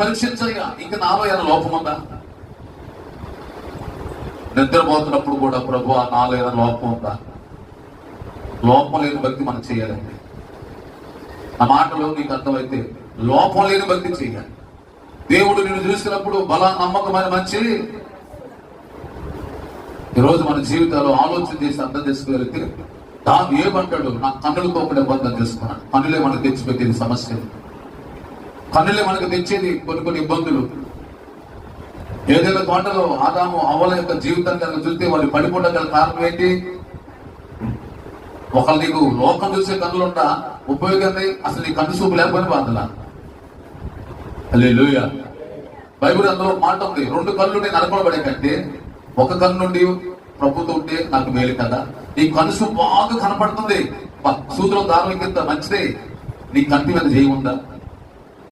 పరీక్షించగా ఇంక నాలో ఏమైనా లోపం ఉందా? నిద్రపోతున్నప్పుడు కూడా ప్రభు నాలో ఏదైనా లోపం ఉందా? లోపం లేని భక్తి మనం చేయాలండి. ఆ మాటలో నీకు అర్థమైతే లోపం లేని భక్తి చేయాలి. దేవుడు నిన్ను చూసినప్పుడు బల నమ్మకమైన మంచి ఈరోజు మన జీవితాల్లో ఆలోచన చేసి అర్థం చేసుకోగలిగితే దాన్ని ఏమంటాడు? నా కన్నులతో కూడా బంధం చేసుకున్నాను. కన్నులే మనకు తెచ్చిపెట్టేది సమస్య కన్నులే మనకు తెచ్చేది కొన్ని కొన్ని ఇబ్బందులు. ఏదైనా తోటలో ఆదాము అవ్వల యొక్క జీవితం కనుక చూస్తే వాళ్ళు పడిపోవడం గల కారణం ఏంటి? ఒకళ్ళు నీకు లోకం చూసే కన్నులు ఉంటా అసలు నీ కన్ను చూపు లేకపోయినా బాధలా హల్లెలూయా. బైబిల్ అందులో మాట ఉంది. రెండు కళ్ళు నేను నరకబడే కంటే ఒక కన్ను నుండి ప్రభుత్వం ఉంటే నాకు మేలు కదా. నీ కనుసు బాగా కనపడుతుంది. సూత్రం దారుణం కింద మంచిదే. నీ కంటి మీద చేయకుండా ఉందా?